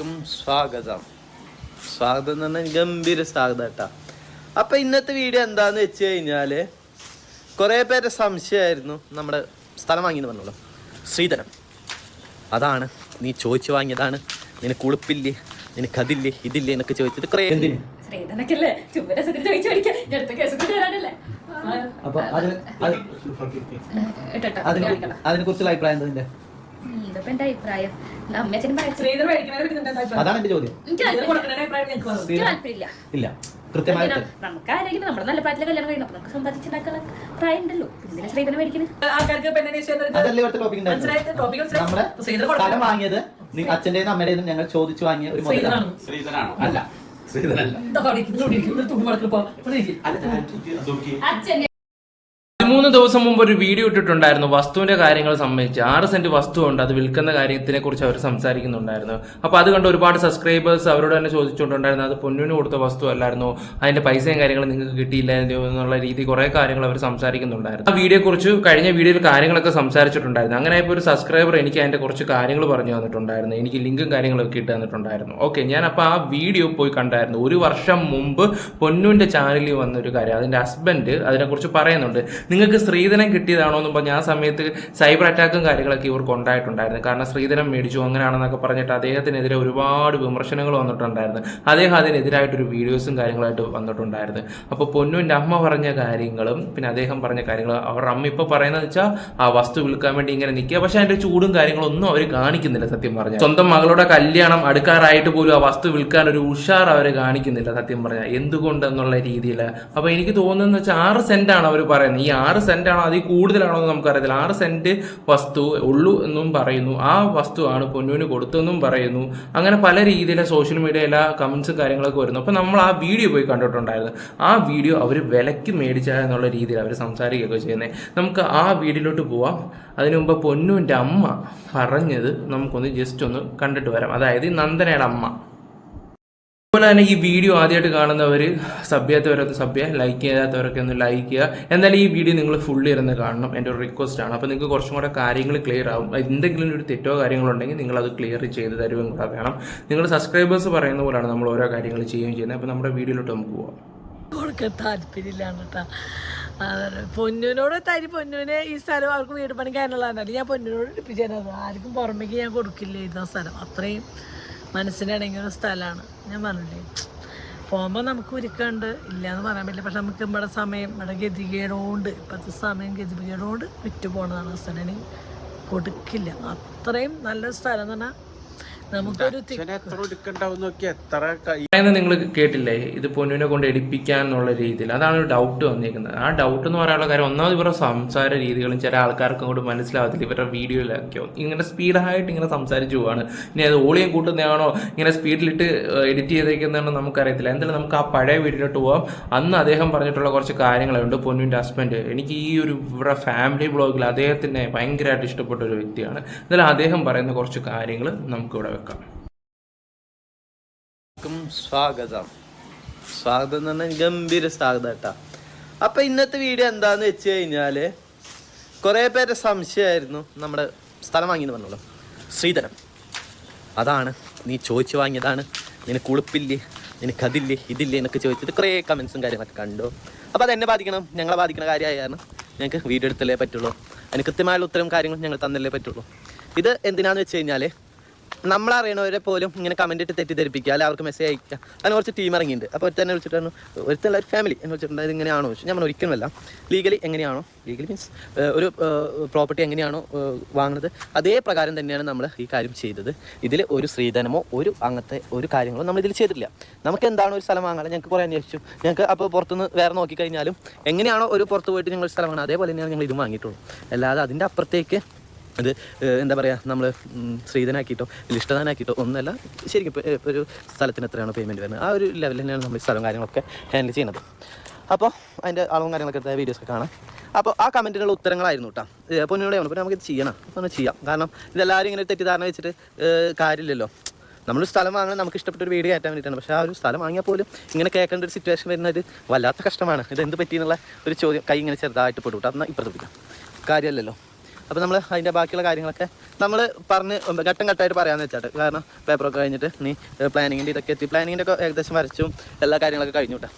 എല്ലാവർക്കും സ്വാഗതം സ്വാഗതം എന്ന് പറഞ്ഞാൽ ഗംഭീര സ്വാഗതം കേട്ടാ അപ്പം ഇന്നത്തെ വീഡിയോ എന്താന്ന് വെച്ച് കഴിഞ്ഞാൽ കുറേ പേരുടെ സംശയമായിരുന്നു നമ്മുടെ സ്ഥലം വാങ്ങിയെന്ന് പറഞ്ഞോളൂ ശ്രീധരം അതാണ് നീ ചോദിച്ചു വാങ്ങിയതാണ് നിനക്ക് ഉളുപ്പില്ലേ നിനക്ക് അതില്ലേ ഇതില്ലേ എന്നൊക്കെ ചോദിച്ചിട്ട് കുറേ എന്തിന് ശ്രീധനക്കല്ലേ ചുമ്മാ ചോദിച്ചു പഠിക്കാം ഞാൻ കേസ് കൊണ്ട് വരാനല്ലേ അപ്പൊ അതിന് കുറിച്ചുള്ള അഭിപ്രായം എന്താ ഇതിപ്പോ എന്റെ അഭിപ്രായം? അമ്മച്ചനും അതാണ് എന്റെ ചോദ്യം. താല്പര്യമില്ല. ഇല്ല. കൃത്യമായിട്ട് നമുക്ക് ആരെങ്കിലും നമ്മുടെ നല്ല പ്രായത്തിലെ കല്യാണം കഴിയണം. അപ്പൊ നമുക്ക് സമ്പാദിച്ചുണ്ടാക്കാനുള്ള പ്രായം ഉണ്ടല്ലോ പിന്നെ ശ്രീധന മേടിക്കുന്നത് ആൾക്കാർക്ക് പെണ്ണിനെ ഇഷ്ടം അതല്ലേ ഇവിടുത്തെ ടോപ്പിക് നമ്മുടെ സ്ഥലം വാങ്ങിയത് അച്ഛന്റെയും അമ്മയുടെയും ഞങ്ങൾ ചോദിച്ചു വാങ്ങിയ ഒരു മുതലാണ് ശ്രീധറാണ് ശ്രീധരാണോ? അല്ല. ശ്രീധരല്ല. എന്താ മൂന്ന് ദിവസം മുമ്പ് ഒരു വീഡിയോ ഇട്ടിട്ടുണ്ടായിരുന്നു. വസ്തുവിന്റെ കാര്യങ്ങൾ സംബന്ധിച്ച്. ആറ് സെന്റ് വസ്തു ഉണ്ട്. അത് വിൽക്കുന്ന കാര്യത്തിനെ കുറിച്ച് അവർ സംസാരിക്കുന്നുണ്ടായിരുന്നു. അപ്പൊ അത് കണ്ട് ഒരുപാട് സബ്സ്ക്രൈബേഴ്സ് അവരോട് തന്നെ ചോദിച്ചുകൊണ്ടുണ്ടായിരുന്നു അത് പൊന്നിന് കൊടുത്ത വസ്തു അല്ലായിരുന്നു. അതിന്റെ പൈസയും കാര്യങ്ങളും നിങ്ങൾക്ക് കിട്ടിയില്ലായിരുന്നു എന്നുള്ള രീതി കുറെ കാര്യങ്ങൾ അവർ സംസാരിക്കുന്നുണ്ടായിരുന്നു. ആ വീഡിയോ കുറിച്ച് കഴിഞ്ഞ വീഡിയോയിൽ കാര്യങ്ങളൊക്കെ സംസാരിച്ചിട്ടുണ്ടായിരുന്നു. അങ്ങനെ ഇപ്പോൾ ഒരു സബ്സ്ക്രൈബർ എനിക്ക് അതിന്റെ കുറച്ച് കാര്യങ്ങൾ പറഞ്ഞു തന്നിട്ടുണ്ടായിരുന്നു. എനിക്ക് ലിങ്കും കാര്യങ്ങളൊക്കെ ഇട്ട് തന്നിട്ടുണ്ടായിരുന്നു. ഓക്കെ ഞാൻ അപ്പോൾ ആ വീഡിയോ പോയി കണ്ടായിരുന്നു. ഒരു വർഷം മുമ്പ് പൊന്നുവിന്റെ ചാനലിൽ വന്നൊരു കാര്യം. അതിന്റെ ഹസ്ബൻഡ് അതിനെക്കുറിച്ച് പറയുന്നുണ്ട്. നിങ്ങൾക്ക് സ്ത്രീധനം കിട്ടിയതാണോ എന്ന് പറഞ്ഞാൽ ആ സമയത്ത് സൈബർ അറ്റാക്കും കാര്യങ്ങളൊക്കെ ഇവർക്ക് ഉണ്ടായിട്ടുണ്ടായിരുന്നു. കാരണം സ്ത്രീധനം മേടിച്ചു അങ്ങനെയാണെന്നൊക്കെ പറഞ്ഞിട്ട് അദ്ദേഹത്തിനെതിരെ ഒരുപാട് വിമർശനങ്ങൾ വന്നിട്ടുണ്ടായിരുന്നു. അദ്ദേഹം അതിനെതിരായിട്ടൊരു വീഡിയോസും കാര്യങ്ങളായിട്ട് വന്നിട്ടുണ്ടായിരുന്നു. അപ്പോൾ പൊന്നുവിന്റെ അമ്മ പറഞ്ഞ കാര്യങ്ങളും പിന്നെ അദ്ദേഹം പറഞ്ഞ കാര്യങ്ങൾ അവരുടെ അമ്മ ഇപ്പോൾ പറയുന്നത് വെച്ചാൽ ആ വസ്തു വിൽക്കാൻ വേണ്ടി ഇങ്ങനെ നിൽക്കുക. പക്ഷെ അതിന്റെ ചൂടും കാര്യങ്ങളൊന്നും അവർ കാണിക്കുന്നില്ല സത്യം പറഞ്ഞാൽ. സ്വന്തം മകളുടെ കല്യാണം അടുക്കാറായിട്ട് പോലും ആ വസ്തു വിൽക്കാൻ ഒരു ഉഷാർ അവർ കാണിക്കുന്നില്ല സത്യം പറഞ്ഞാൽ. എന്തുകൊണ്ടെന്നുള്ള രീതിയിൽ അപ്പോൾ എനിക്ക് തോന്നുന്നത് വെച്ചാൽ ആറ് സെന്റ് ആണ് അവർ പറയുന്നത്. ഈ ആറ് സെന്റ് ആണോ? അതിൽ കൂടുതലാണോ എന്ന് നമുക്കറിയത്തില്ല. ആറ് സെന്റ് വസ്തു ഉള്ളൂ എന്നും പറയുന്നു. ആ വസ്തു ആണ് പൊന്നുവിന് കൊടുത്തതെന്നും പറയുന്നു. അങ്ങനെ പല രീതിയിലെ സോഷ്യൽ മീഡിയയിലെ കമന്റ്സും കാര്യങ്ങളൊക്കെ വരുന്നു. അപ്പൊ നമ്മൾ ആ വീഡിയോ പോയി കണ്ടിട്ടുണ്ടായിരുന്നു. ആ വീഡിയോ അവർ വിലക്ക് മേടിച്ച എന്നുള്ള രീതിയിൽ അവർ സംസാരിക്കുകയൊക്കെ ചെയ്യുന്നത് നമുക്ക് ആ വീഡിയോയിലോട്ട് പോവാം. അതിനു മുമ്പ് പൊന്നുവിന്റെ അമ്മ പറഞ്ഞത് നമുക്കൊന്ന് ജസ്റ്റ് ഒന്ന് കണ്ടിട്ട് വരാം. അതായത് നന്ദനയുടെ അമ്മ. അതുപോലെ തന്നെ ഈ വീഡിയോ ആദ്യമായിട്ട് കാണുന്നവർ സബ് ചെയ്യാത്തവരൊക്കെ സബ് ചെയ്യുക ലൈക്ക് ചെയ്യാത്തവരൊക്കെ ഒന്ന് ലൈക്ക് ചെയ്യുക. എന്തായാലും ഈ വീഡിയോ നിങ്ങൾ ഫുള്ള് ഇരുന്ന് കാണണം. എന്റെ ഒരു റിക്വസ്റ്റ് ആണ്. അപ്പോൾ നിങ്ങൾക്ക് കുറച്ചും കൂടെ കാര്യങ്ങൾ ക്ലിയർ ആവും. എന്തെങ്കിലും ഒരു തെറ്റോ കാര്യങ്ങളോ ഉണ്ടെങ്കിൽ നിങ്ങൾ അത് ക്ലിയർ ചെയ്ത് തരുമെന്ന് കൂടെ വേണം. നിങ്ങൾ സബ്സ്ക്രൈബേഴ്സ് പറയുന്ന പോലെയാണ് നമ്മൾ ഓരോ കാര്യങ്ങൾ ചെയ്യുകയും ചെയ്യുന്നത്. അപ്പോൾ നമ്മുടെ വീഡിയോയിലോട്ട് നമുക്ക് പോവാം. കൊടുക്കാൻ അതന്നെ തരി. പൊന്നുവിനെ ഈ സ്ഥലം അവർക്ക് വീട് പണിക്കാനുള്ളതാണ് ഞാൻ പൊന്നുവിനോട് എടുപ്പിച്ചത് ആർക്കും പുറമേക്ക് ഞാൻ കൊടുക്കില്ല ഇന്ന സ്ഥലം. അത്രയും മനസ്സിനിണങ്ങിയ സ്ഥലമാണ്. ഞാൻ പറഞ്ഞില്ലേ? പോകുമ്പോൾ നമുക്ക് ഒരുക്കമുണ്ട് ഇല്ല എന്ന് പറയാൻ പറ്റില്ല. പക്ഷെ നമുക്ക് ഇവിടെ സമയം ഇവിടെ ഗതികേടുകൊണ്ട് ഇപ്പോഴത്തെ സമയം ഗതികേടുകൊണ്ട് വിറ്റ് പോകണതാണ് സ്ഥലം കൊടുക്കില്ല. അത്രയും നല്ല സ്ഥലം എന്ന് പറഞ്ഞാൽ നിങ്ങൾ കേട്ടില്ലേ? ഇത് പൊന്നുവിനെ കൊണ്ട് എടുപ്പിക്കാൻ എന്നുള്ള രീതിയിൽ. അതാണ് ഒരു ഡൗട്ട് വന്നിരിക്കുന്നത് ആ ഡൗട്ട് എന്ന് പറയാനുള്ള കാര്യം ഒന്നാമത് ഇവരുടെ സംസാര രീതികളും ചില ആൾക്കാർക്കും കൂടെ മനസ്സിലാവത്തില്ല. ഇവരുടെ വീഡിയോയിലൊക്കെയോ ഇങ്ങനെ സ്പീഡായിട്ട് ഇങ്ങനെ സംസാരിച്ചു പോവാണ്. ഇനി അത് ഓളിയം കൂട്ടുന്നതാണോ? ഇങ്ങനെ സ്പീഡിലിട്ട് എഡിറ്റ് ചെയ്തേക്കുന്നതാണോ നമുക്കറിയത്തില്ല. എന്തായാലും നമുക്ക് ആ പഴയ വീഡിയോയിലോട്ട് പോവാം. അന്ന് അദ്ദേഹം പറഞ്ഞിട്ടുള്ള കുറച്ച് കാര്യങ്ങളുണ്ട് പൊന്നുവിന്റെ ഹസ്ബൻഡ് എനിക്ക് ഈ ഒരു ഇവരുടെ ഫാമിലി ബ്ലോഗിൽ അദ്ദേഹത്തിന് ഭയങ്കരമായിട്ട് ഇഷ്ടപ്പെട്ട ഒരു വ്യക്തിയാണ്. എന്നാലും അദ്ദേഹം പറയുന്ന കുറച്ച് കാര്യങ്ങൾ നമുക്കിവിടെ എല്ലാവർക്കും സ്വാഗതം. സ്വാഗതം എന്ന് പറഞ്ഞാൽ ഗംഭീര സ്വാഗതം കേട്ടാ അപ്പൊ ഇന്നത്തെ വീഡിയോ എന്താന്ന് വെച്ച് കഴിഞ്ഞാൽ കുറെ പേരെ സംശയമായിരുന്നു. നമ്മുടെ സ്ഥലം വാങ്ങിയെന്ന് പറഞ്ഞോളൂ ശ്രീധരം അതാണ്. നീ ചോദിച്ചു വാങ്ങിയതാണ്. നിനക്ക് ഉളുപ്പില്ലേ? നിനക്ക് അതില്ലേ? ഇതില്ലേ എന്നൊക്കെ ചോദിച്ചിട്ട് കുറേ കമൻസും കാര്യങ്ങളൊക്കെ കണ്ടു. അപ്പോൾ അത് എന്നെ ബാധിക്കണം. ഞങ്ങളെ ബാധിക്കുന്ന കാരണം ഞങ്ങൾക്ക് വീഡിയോ എടുത്തല്ലേ പറ്റുള്ളൂ. അതിന് കൃത്യമായുള്ള ഉത്തരം കാര്യങ്ങൾ ഞങ്ങൾ തന്നല്ലേ പറ്റുള്ളൂ. ഇത് എന്തിനാന്ന് വെച്ച് കഴിഞ്ഞാൽ നമ്മളറിയണവരെ പോലും ഇങ്ങനെ കമന്റ് ഇട്ട് തെറ്റിദ്ധരിപ്പിക്കുക. അല്ലെങ്കിൽ അവർക്ക് മെസ്സേജ് അയക്കുക. അങ്ങനെ കുറച്ച് ടീം ഇറങ്ങിയിട്ടുണ്ട്. അപ്പോൾ ഒരുത്തന്നെ വിളിച്ചിട്ടാണ് ഒരുത്തല്ല ഒരു ഫാമിലി എന്ന് വെച്ചിട്ടുണ്ട് ഇത് ഇങ്ങനെയാണോ? ചോദിച്ചു ഞാൻ ഒരിക്കലും ഒരിക്കലുമല്ല ലീഗലി എങ്ങനെയാണോ? ലീഗലി മീൻസ് ഒരു പ്രോപ്പർട്ടി എങ്ങനെയാണോ വാങ്ങുന്നത്? അതേ പ്രകാരം തന്നെയാണ് നമ്മൾ ഈ കാര്യം ചെയ്തത്. ഇതിൽ ഒരു സ്ത്രീധനമോ ഒരു അങ്ങനത്തെ ഒരു കാര്യങ്ങളോ നമ്മൾ ഇതിൽ ചെയ്തിട്ടില്ല. നമുക്ക് എന്താണ് ഒരു സ്ഥലം വാങ്ങാൻ ഞങ്ങൾക്ക് കുറേ അന്വേഷിച്ചു. ഞങ്ങൾക്ക് അപ്പോൾ പുറത്തുനിന്ന് വേറെ നോക്കിക്കഴിഞ്ഞാലും എങ്ങനെയാണോ ഒരു പുറത്ത് പോയിട്ട് ഞങ്ങൾ സ്ഥലം വാങ്ങുന്നത് അതേപോലെ തന്നെയാണ് ഞങ്ങൾ ഇതും വാങ്ങിയിട്ടുള്ളൂ അല്ലാതെ അതിന്റെ അപ്പുറത്തേക്ക് അത് എന്താ പറയുക നമ്മൾ സ്ത്രീധനാക്കിയിട്ടോ ഇഷ്ടദാനാക്കിയിട്ടോ ഒന്നല്ല ശരിക്കും ഇപ്പോൾ ഒരു സ്ഥലത്തിന് എത്രയാണ് പേയ്മെന്റ് വരുന്നത്. ആ ഒരു ലെവലിൽ തന്നെയാണ് നമ്മൾ സ്ഥലവും കാര്യങ്ങളൊക്കെ ഹാൻഡിൽ ചെയ്യുന്നത്. അപ്പോൾ അതിന്റെ അളവും കാര്യങ്ങളൊക്കെ എടുത്ത വീഡിയോസൊക്കെ കാണാം. അപ്പോൾ ആ കമന്റിനുള്ള ഉത്തരങ്ങളായിരുന്നു കേട്ടോ പൊന്നിനോട് പറഞ്ഞു അപ്പോൾ നമുക്ക് ഇത് ചെയ്യണം. അപ്പോൾ ചെയ്യാം. കാരണം ഇതെല്ലാവരും ഇങ്ങനെ തെറ്റിദ്ധാരണ വെച്ചിട്ട് കാര്യമില്ലല്ലോ. നമ്മൾ സ്ഥലം വാങ്ങണം നമുക്ക് ഇഷ്ടപ്പെട്ട ഒരു വീട് കയറ്റാൻ വേണ്ടിയിട്ടാണ്. പക്ഷേ ആ ഒരു സ്ഥലം വാങ്ങിയാൽ പോലും ഇങ്ങനെ കേൾക്കേണ്ട ഒരു സിറ്റുവേഷൻ വരുന്നത് വല്ലാത്ത കഷ്ടമാണ്. ഇത് എന്ത് പറ്റിയെന്നുള്ള ഒരു ചോദ്യം കൈ ഇങ്ങനെ ചെറുതായിട്ട് പെട്ടു എന്നാൽ ഇപ്പുറത്ത് കാര്യമല്ലല്ലോ. അപ്പോൾ നമ്മൾ അതിന്റെ ബാക്കിയുള്ള കാര്യങ്ങളൊക്കെ നമ്മൾ പറഞ്ഞ് ഘട്ടം ഘട്ടമായിട്ട് പറയാമെന്ന് വെച്ചാട്ട്. കാരണം പേപ്പറൊക്കെ കഴിഞ്ഞിട്ട് നീ പ്ലാനിങ്ങിന്റെ ഇതൊക്കെ എത്തി. പ്ലാനിങ്ങിന്റെ ഒക്കെ ഏകദേശം വരച്ചും എല്ലാ കാര്യങ്ങളൊക്കെ കഴിഞ്ഞു കേട്ടോ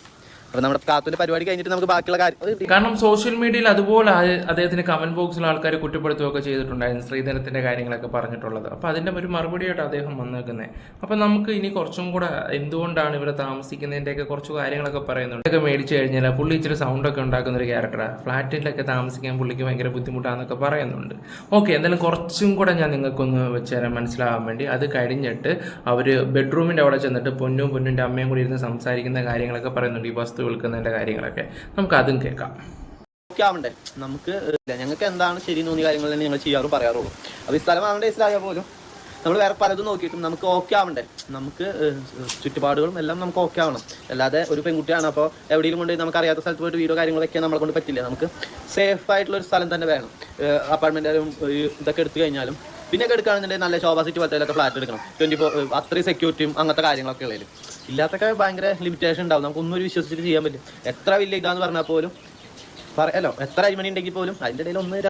അപ്പോൾ നമ്മുടെ കാത്തുന്റെ പരിപാടി കഴിഞ്ഞിട്ട് നമുക്ക് ബാക്കിയുള്ള കാര്യം കാരണം സോഷ്യൽ മീഡിയയിൽ അതുപോലെ അദ്ദേഹത്തിന് കമന്റ് ബോക്സിൽ ആൾക്കാർ കുറ്റപ്പെടുത്തുകയൊക്കെ ചെയ്തിട്ടുണ്ടായിരുന്നു ശ്രീധരത്തിന്റെ കാര്യങ്ങളൊക്കെ പറഞ്ഞിട്ടുള്ളത്. അപ്പൊ അതിന്റെ ഒരു മറുപടിയായിട്ട് അദ്ദേഹം വന്നേക്കുന്നത് അപ്പൊ നമുക്ക് ഇനി കുറച്ചും കൂടെ എന്തുകൊണ്ടാണ് ഇവിടെ താമസിക്കുന്നതിന്റെയൊക്കെ കുറച്ച് കാര്യങ്ങളൊക്കെ പറയുന്നുണ്ട്. ഇതൊക്കെ മേടിച്ചു കഴിഞ്ഞാൽ പുള്ളി ഇച്ചിരി സൗണ്ട് ഒക്കെ ഉണ്ടാക്കുന്ന ഒരു ക്യാരക്ടറാണ് ഫ്ലാറ്റിലൊക്കെ താമസിക്കാൻ പുള്ളിക്ക് ഭയങ്കര ബുദ്ധിമുട്ടാന്നൊക്കെ പറയുന്നുണ്ട്. ഓക്കെ എന്തായാലും കുറച്ചും കൂടെ ഞാൻ നിങ്ങൾക്കൊന്ന് വെച്ച് തരാൻ മനസ്സിലാവാൻ വേണ്ടി അത് കഴിഞ്ഞിട്ട് അവർ ബെഡ്റൂമിന്റെ അവിടെ ചെന്നിട്ട് പൊന്നും പൊന്നിന്റെ അമ്മയും കൂടി ഇരുന്ന് സംസാരിക്കുന്ന കാര്യങ്ങളൊക്കെ പറയുന്നുണ്ട്. ഈ വസ്തു വിൽക്കുന്നതിന്റെ കാര്യങ്ങളൊക്കെ നമുക്ക് അതും കേൾക്കാം. ണ്ടേ നമുക്ക് ഞങ്ങൾക്ക് എന്താണ് ശരി തോന്നിയ കാര്യങ്ങൾ തന്നെ ഞങ്ങൾ ചെയ്യാറും പറയാറുള്ളൂ. അപ്പോൾ ഈ സ്ഥലം ആവേണ്ട ഇസ്ലായ പോലും നമ്മൾ വേറെ പലതും നോക്കിയിട്ടും നമുക്ക് ഓക്കെ ആവണ്ടേ? നമുക്ക് ചുറ്റുപാടുകളും എല്ലാം നമുക്ക് ഓക്കെ ആവണം. അല്ലാതെ ഒരു പെൺകുട്ടിയാണ് അപ്പോൾ എവിടെയും കൊണ്ട് നമുക്ക് അറിയാത്ത സ്ഥലത്ത് പോയിട്ട് വീടോ കാര്യങ്ങളൊക്കെ നമ്മളെ കൊണ്ട് പറ്റില്ല. നമുക്ക് സേഫ് ആയിട്ടുള്ള ഒരു സ്ഥലം തന്നെ വേണം. അപ്പാർട്ട്മെന്റും ഇതൊക്കെ എടുത്തു കഴിഞ്ഞാലും. പിന്നെ ഒക്കെ എടുക്കുകയാണെന്നുണ്ടെങ്കിൽ നല്ല ശോഭ സിറ്റി പോലത്തെ ഫ്ലാറ്റ് എടുക്കണം. ട്വന്റി ഫോർ അത്രയും സെക്യൂരിറ്റിയും അങ്ങനത്തെ കാര്യങ്ങളൊക്കെ ഉള്ളതിൽ ഇല്ലാത്തൊക്കെ ഭയങ്കര ലിമിറ്റേഷൻ ഉണ്ടാവും. നമുക്കൊന്നും ഒരു വിശ്വസിച്ചിട്ട് ചെയ്യാൻ പറ്റും എത്ര വലിയ ഇതാന്ന് പറഞ്ഞാൽ പോലും പറയാലോ എത്ര അരിമണി ഉണ്ടെങ്കിൽ പോലും അതിന്റെ ഇടയിൽ ഒന്ന്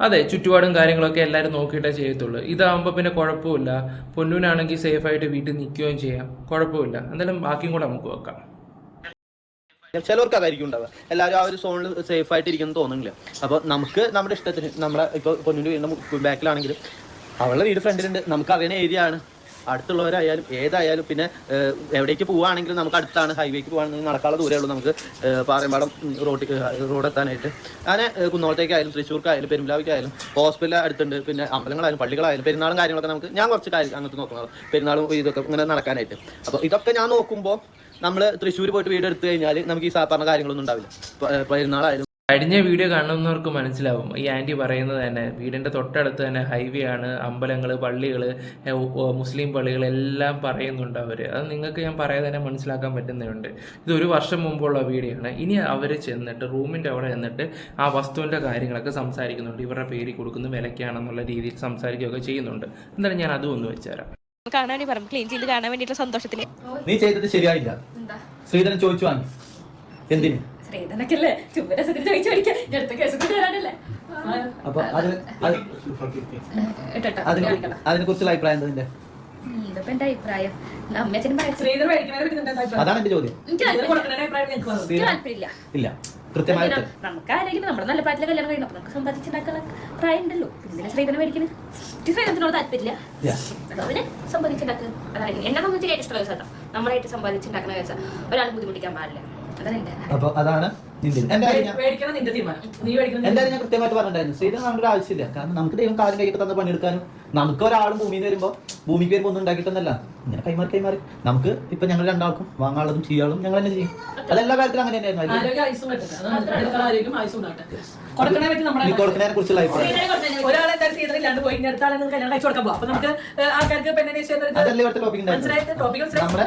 അതെ ചുറ്റുപാടും കാര്യങ്ങളൊക്കെ എല്ലാവരും നോക്കിയിട്ടേ ചെയ്യത്തുള്ളൂ. ഇതാകുമ്പോൾ പിന്നെ കുഴപ്പമില്ല. പൊന്നൂനാണെങ്കിൽ സേഫായിട്ട് വീട്ടിൽ നിൽക്കുകയും ചെയ്യാം. കുഴപ്പമില്ല. എന്തായാലും ബാക്കിയും കൂടെ നമുക്ക് വെക്കാം ചിലവർക്ക് അതായിരിക്കും ഉണ്ടാവുക. എല്ലാവരും ആ ഒരു സോണിൽ സേഫ് ആയിട്ട് ഇരിക്കുന്നു തോന്നുന്നില്ല. അപ്പോൾ നമുക്ക് നമ്മുടെ ഇഷ്ടത്തിന് നമ്മളെ ഇപ്പോൾ പൊന്നിന്റെ വീടിന്റെ ബാക്കിലാണെങ്കിലും അവളുടെ വീട് ഫ്രണ്ടിലുണ്ട് നമുക്ക് അറിയുന്ന ഏരിയ ആണ്. അടുത്തുള്ളവരായാലും ഏതായാലും പിന്നെ എവിടേക്ക് പോവുകയാണെങ്കിലും നമുക്ക് അടുത്താണ് ഹൈവേക്ക് പോകുകയാണെങ്കിൽ നടക്കാനുള്ള ദൂരമേ ഉള്ളൂ നമുക്ക് പാറയമ്പാടം റോഡ് റോഡ് എത്താനായിട്ട് അങ്ങനെ കുന്നോളത്തേക്കായാലും തൃശ്ശൂർക്കായാലും പെരുമ്പിലാവിക്കായാലും ഹോസ്പിറ്റൽ അടുത്തുണ്ട്. പിന്നെ അമ്പലങ്ങളായാലും പള്ളികളായാലും പെരുന്നാളും കാര്യങ്ങളൊക്കെ നമുക്ക് ഞാൻ കുറച്ച് കാര്യം അങ്ങനത്തെ നോക്കുന്നത് പെരുന്നാളും ഇതൊക്കെ ഇങ്ങനെ നടക്കാനായിട്ട്. അപ്പോൾ ഇതൊക്കെ ഞാൻ നോക്കുമ്പോൾ നമ്മൾ തൃശ്ശൂർ പോയിട്ട് വീട് എടുത്തു കഴിഞ്ഞാൽ നമുക്ക് ഈ സാ പറഞ്ഞ കാര്യങ്ങളൊന്നും ഉണ്ടാവില്ല. പെരുന്നാളായാലും കഴിഞ്ഞ വീഡിയോ കാണുന്നവർക്ക് മനസ്സിലാവും. ഈ ആന്റി പറയുന്നത് തന്നെ വീടിന്റെ തൊട്ടടുത്ത് തന്നെ ഹൈവേ ആണ് അമ്പലങ്ങൾ പള്ളികൾ മുസ്ലിം പള്ളികൾ എല്ലാം പറയുന്നുണ്ട് അവർ അത് നിങ്ങൾക്ക് ഞാൻ പറയാതെ തന്നെ മനസ്സിലാക്കാൻ പറ്റുന്നുണ്ട് ഇത് ഒരു വർഷം മുമ്പുള്ള വീഡിയോ ആണ്. ഇനി അവർ ചെന്നിട്ട് റൂമിന്റെ അവിടെ ചെന്നിട്ട് ആ വസ്തുവിന്റെ കാര്യങ്ങളൊക്കെ സംസാരിക്കുന്നുണ്ട്. ഇവരുടെ പേര് കൊടുക്കുന്ന വിലയ്ക്കാണെന്നുള്ള രീതിയിൽ സംസാരിക്കുകയൊക്കെ ചെയ്യുന്നുണ്ട്. എന്തായാലും ഞാൻ അതും ഒന്ന് വെച്ചുതരാം കാണാൻ പറഞ്ഞു ക്ലീൻ ചെയ്ത് കാണാൻ വേണ്ടിയിട്ടുള്ള സന്തോഷത്തിൽ നീ ചെയ്തത് ശരിയായില്ല. ശ്രീധരൻ ചോദിച്ചു വാങ്ങി. എന്തിന്? ശ്രീധനൊക്കെ അല്ലേ? ചുമ്മാ രസത്തിന് ചോദിച്ചു പഠിക്കാം. ഞാൻ അടുത്ത കേസ് കൂടി വരാനല്ലേ? അപ്പൊ അതിന് കുറിച്ചുള്ള അഭിപ്രായം എന്താ നിന്റെ? ഇതിപ്പോ എന്റെ അഭിപ്രായം? അമ്മച്ചനും? അതാണ് എന്റെ ചോദ്യം. താല്പര്യമില്ല. ഇല്ല. കൃത്യമായിട്ട് നമുക്ക് ആരെങ്കിലും നമ്മുടെ നല്ല പ്രായത്തിലെ കല്യാണം കഴിയണം അപ്പൊ നമുക്ക് സമ്പാദിച്ചുണ്ടാക്കാനുള്ള പ്രായം ഉണ്ടല്ലോ പിന്നെ ശ്രീധനം മേടിക്കുന്നത് ശ്രീധനത്തിനോട് താല്പര്യമില്ല. പിന്നെ സമ്പാദിച്ചുണ്ടാക്കുക അതായത് എന്നെ സംബന്ധിച്ച് ഏറ്റവും ഇഷ്ടമുള്ള കേസാട്ടോ നമ്മളായിട്ട് സമ്പാദിച്ചുണ്ടാക്കുന്ന കേസാ ഒരാൾ ബുദ്ധിമുട്ടിക്കാൻ പാടില്ല. അപ്പൊ അതാണ് എന്തായാലും ഞാൻ തീരുമാനം. നീ മേടിക്കണം എന്റെ ഞാൻ കൃത്യമായിട്ട് പറഞ്ഞിട്ടുണ്ടായിരുന്നു. ശ്രീധരൻ നമ്മുടെ ആവശ്യമില്ല. കാരണം നമുക്ക് ദൈവം കാലം കൈയിട്ട് തന്ന പണിയെടുക്കാനും നമുക്ക് ഒരാളും ഭൂമിയിൽ വരുമ്പോ ഭൂമിക്ക് വരുമ്പോൾ ഒന്നും ഉണ്ടാക്കിയിട്ടൊന്നല്ല. ഇങ്ങനെ കൈമാറി കൈമാറി. നമുക്ക് ഇപ്പൊ ഞങ്ങൾ രണ്ടാൾക്കും വാങ്ങാനുള്ളതും ചെയ്യാളും ഞങ്ങൾ തന്നെ ചെയ്യും. അതെല്ലാ കാര്യത്തിലും അങ്ങനെ തന്നെയായിരുന്നു. കൊടുക്കുന്നതിനെ കുറിച്ചുള്ള നമ്മുടെ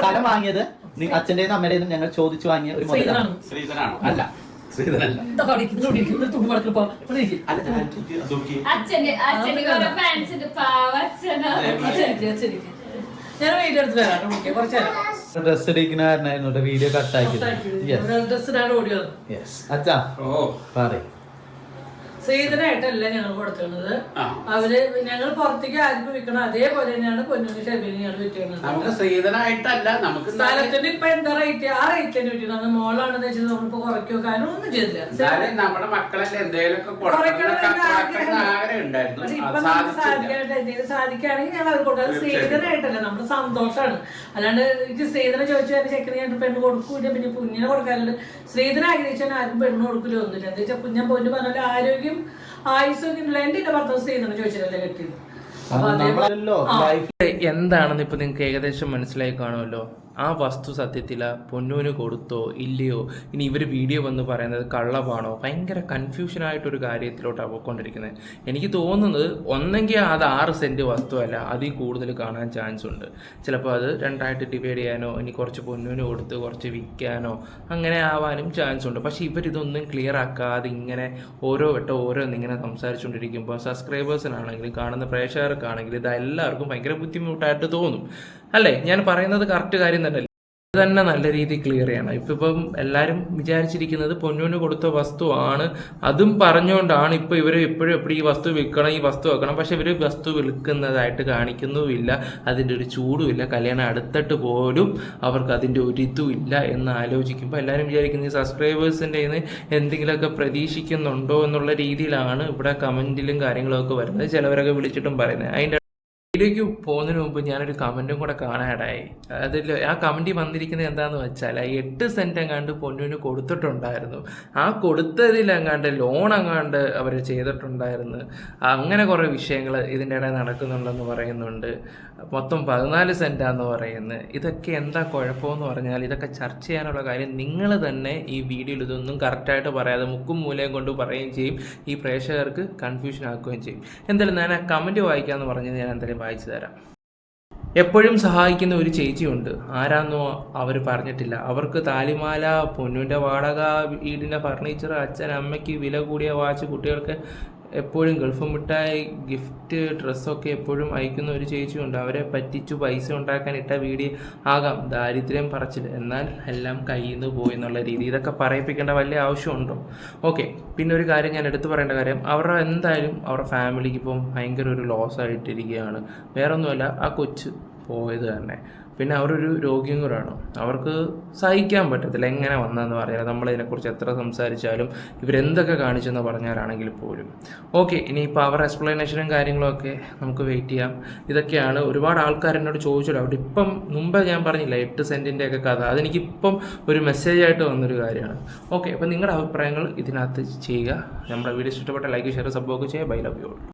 സ്ഥലം വാങ്ങിയത് അച്ഛന്റെയും അമ്മയുടെയും ഞങ്ങൾ ചോദിച്ചു വാങ്ങിയ ഒരു മുതലാണ് അല്ല ശ്രീധരല്ല വീഡിയോ. ഡ്രസ് എടുക്കുന്ന കാരണമായിരുന്നു യെസ് ഓടി അച്ഛാ പറയും. ശ്രീധരായിട്ടല്ല ഞങ്ങൾ കൊടുക്കുന്നത് അവർ ഞങ്ങൾ പുറത്തേക്ക് ആർക്കും വിൽക്കണം അതേപോലെ തന്നെയാണ് പൊന്നൂര് ഷെബിന് ഞങ്ങൾ വിൽക്കുന്നത് നമുക്ക് ശ്രീധനായിട്ടല്ല നമുക്ക് സ്ഥലത്തിന് ഇപ്പൊ എന്താ റേറ്റ് ആ റേറ്റ് തന്നെ വിൽക്കുന്നത് മോളാണെന്ന് വെച്ചാൽ നമ്മളിപ്പോ കുറയ്ക്കോ കാരണം ഒന്നും ചെയ്തില്ല. നമ്മുടെ മക്കളല്ലേ എന്തെങ്കിലുമൊക്കെ കൊടുക്കണം ആഗ്രഹം. ഉണ്ടായിരുന്നു. അത് സാധിക്കാനായിട്ട് എന്തെങ്കിലും സാധിക്കുകയാണെങ്കിൽ ഞങ്ങൾ അവർ കൊടുക്കുന്നത് സ്ത്രീധനായിട്ടല്ല നമ്മുടെ സന്തോഷമാണ് അല്ലാണ്ട് എനിക്ക് സ്ത്രീധനം ചോദിച്ചു എന്റെ ചെക്കന് ഞാൻ പെണ്ണ് കൊടുക്കൂല പിന്നെ കുഞ്ഞിനെ കൊടുക്കാറുണ്ട്. സ്ത്രീധനം ആഗ്രഹിച്ചാൽ ആരും പെണ്ണ് കൊടുക്കില്ല ഒന്നുമില്ല. എന്താ വെച്ചാൽ കുഞ്ഞൻ പോയിട്ട് പറഞ്ഞാൽ ആരോഗ്യം ആയുസ്സൊക്കെ ഉള്ള എന്റെ എന്റെ ഭർത്താവ് സ്ത്രീധനം ചോദിച്ചിട്ടല്ലേ കെട്ടിയത്? നമ്മളല്ലോ ലൈഫ് എന്താണെന്ന് ഇപ്പൊ നിങ്ങൾക്ക് ഏകദേശം മനസ്സിലായി കാണുമല്ലോ? ആ വസ്തു സത്യത്തിൽ പൊന്നൂന് കൊടുത്തോ ഇല്ലയോ? ഇനി ഇവർ വീഡിയോ വന്ന് പറയുന്നത് കള്ളമാണോ ഭയങ്കര കൺഫ്യൂഷനായിട്ടൊരു കാര്യത്തിലോട്ടാണ് പോയിക്കൊണ്ടിരിക്കുന്നത്. എനിക്ക് തോന്നുന്നത് ഒന്നെങ്കിൽ അത് ആറ് സെന്റ് വസ്തുവല്ല അതിൽ കൂടുതൽ കാണാൻ ചാൻസ് ഉണ്ട്. ചിലപ്പോൾ അത് രണ്ടായിട്ട് ഡിവൈഡ് ചെയ്യാനോ ഇനി കുറച്ച് പൊന്നൂന് കൊടുത്ത് കുറച്ച് വിൽക്കാനോ അങ്ങനെ ആവാനും ചാൻസ് ഉണ്ട്. പക്ഷേ ഇവരിതൊന്നും ക്ലിയർ ആക്കാതെ ഇങ്ങനെ ഓരോ വട്ടം ഓരോ ഇങ്ങനെ സംസാരിച്ചുകൊണ്ടിരിക്കുമ്പോൾ സബ്സ്ക്രൈബേഴ്സിനാണെങ്കിലും കാണുന്ന പ്രേക്ഷകർക്കാണെങ്കിലും ഇത് എല്ലാവർക്കും ഭയങ്കര ബുദ്ധിമുട്ടായിട്ട് തോന്നും. അല്ലേ? ഞാൻ പറയുന്നത് കറക്റ്റ് കാര്യം തന്നെ നല്ല രീതിയിൽ ക്ലിയർ ചെയ്യണം. ഇപ്പം ഇപ്പം എല്ലാവരും വിചാരിച്ചിരിക്കുന്നത് പൊന്നൂന് കൊടുത്ത വസ്തുവാണ് അതും പറഞ്ഞുകൊണ്ടാണ് ഇപ്പം ഇവർ എപ്പോഴും എപ്പോഴും ഈ വസ്തു വിൽക്കണം ഈ വസ്തു വെക്കണം. പക്ഷെ ഇവർ വസ്തു വിൽക്കുന്നതായിട്ട് കാണിക്കുന്നുമില്ല. അതിന്റെ ഒരു ചൂടുമില്ല. കല്യാണം അടുത്തിട്ട് പോലും അവർക്ക് അതിന്റെ ഒരു ഇല്ല എന്ന് ആലോചിക്കുമ്പോൾ എല്ലാവരും വിചാരിക്കുന്നത് ഈ സബ്സ്ക്രൈബേഴ്സിന്റെ നിന്ന് എന്തെങ്കിലുമൊക്കെ പ്രതീക്ഷിക്കുന്നുണ്ടോ എന്നുള്ള രീതിയിലാണ് ഇവിടെ കമന്റിലും കാര്യങ്ങളൊക്കെ വരുന്നത്. ചിലവരൊക്കെ വിളിച്ചിട്ടും പറയുന്നത്. അതിന്റെ വീഡിയോയ്ക്ക് പോകുന്നതിന് മുമ്പ് ഞാനൊരു കമന്റും കൂടെ കാണാനായി. അതിൽ ആ കമന്റിൽ വന്നിരിക്കുന്നത് എന്താണെന്ന് വെച്ചാൽ എട്ട് സെന്റ് എങ്ങാണ്ട് പൊന്നുവിന് കൊടുത്തിട്ടുണ്ടായിരുന്നു. ആ കൊടുത്തതിൽ എങ്ങാണ്ട് ലോൺ എങ്ങാണ്ട് അവർ ചെയ്തിട്ടുണ്ടായിരുന്നു. അങ്ങനെ കുറേ വിഷയങ്ങൾ ഇതിന്റെ ഇടയിൽ നടക്കുന്നുണ്ടെന്ന് പറയുന്നുണ്ട്. മൊത്തം പതിനാല് സെന്റാന്ന് പറയുന്നത് ഇതൊക്കെ എന്താ കുഴപ്പമെന്ന് പറഞ്ഞാൽ ഇതൊക്കെ ചർച്ച ചെയ്യാനുള്ള കാര്യം നിങ്ങൾ തന്നെ ഈ വീഡിയോയിൽ ഇതൊന്നും കറക്റ്റായിട്ട് പറയാതെ മുക്കും മൂലയും കൊണ്ട് പറയുകയും ചെയ്യും. ഈ പ്രേക്ഷകർക്ക് കൺഫ്യൂഷൻ ആക്കുകയും ചെയ്യും. എന്തായാലും ഞാൻ ആ കമന്റ് വായിക്കാമെന്ന് പറഞ്ഞത് ഞാൻ എന്തായാലും വായിച്ചു തരാം. എപ്പോഴും സഹായിക്കുന്ന ഒരു ചേച്ചിയുണ്ട്. ആരാന്നോ അവർ പറഞ്ഞിട്ടില്ല. അവർക്ക് താലിമാല പൊന്നുവിന്റെ വാടക വീടിന്റെ ഫർണിച്ചർ അച്ഛൻ അമ്മയ്ക്ക് വില കൂടിയ വാച്ച് കുട്ടികൾക്ക് എപ്പോഴും ഗൾഫ് മിഠായി ഗിഫ്റ്റ് ഡ്രസ്സൊക്കെ എപ്പോഴും അയക്കുന്ന ഒരു ചേച്ചിയുണ്ട്. അവരെ പറ്റിച്ചു പൈസ ഉണ്ടാക്കാൻ ഇട്ട വീഡിയോ ആകാം. ദാരിദ്ര്യം പറച്ചിൽ. എന്നാൽ എല്ലാം കയ്യിൽ നിന്ന് പോയി എന്നുള്ള രീതി. ഇതൊക്കെ പറയിപ്പിക്കേണ്ട വലിയ ആവശ്യമുണ്ടോ? ഓക്കെ. പിന്നെ ഒരു കാര്യം ഞാൻ എടുത്തു പറയേണ്ട കാര്യം. അവരുടെ എന്തായാലും അവരുടെ ഫാമിലിക്ക് ഇപ്പം ഭയങ്കര ഒരു ലോസ് ആയിട്ടിരിക്കുകയാണ്. വേറൊന്നുമല്ല ആ കൊച്ച് പോയത് തന്നെ. പിന്നെ അവരൊരു രോഗിയും കൂടെയാണ് അവർക്ക് സഹിക്കാൻ പറ്റത്തില്ല എങ്ങനെ വന്നതെന്ന് പറയാം നമ്മളിതിനെക്കുറിച്ച് എത്ര സംസാരിച്ചാലും ഇവരെന്തൊക്കെ കാണിച്ചെന്ന് പറഞ്ഞാലാണെങ്കിൽ പോലും. ഓക്കെ ഇനിയിപ്പോൾ അവരുടെ എക്സ്പ്ലനേഷനും കാര്യങ്ങളൊക്കെ നമുക്ക് വെയിറ്റ് ചെയ്യാം. ഇതൊക്കെയാണ് ഒരുപാട് ആൾക്കാർ എന്നോട് ചോദിച്ചല്ലോ. അവിടെ ഇപ്പം മുമ്പേ ഞാൻ പറഞ്ഞില്ല എട്ട് സെന്റിന്റെ ഒക്കെ കഥ. അതെനിക്കിപ്പം ഒരു മെസ്സേജ് ആയിട്ട് വന്നൊരു കാര്യമാണ്. ഓക്കെ അപ്പോൾ നിങ്ങളുടെ അഭിപ്രായങ്ങൾ ഇതിനകത്ത് ചെയ്യുക. നമ്മുടെ വീഡിയോ ഇഷ്ടപ്പെട്ട ലൈക്ക് ഷെയർ സബ്ബോക്ക് ചെയ്യുക. Bye love you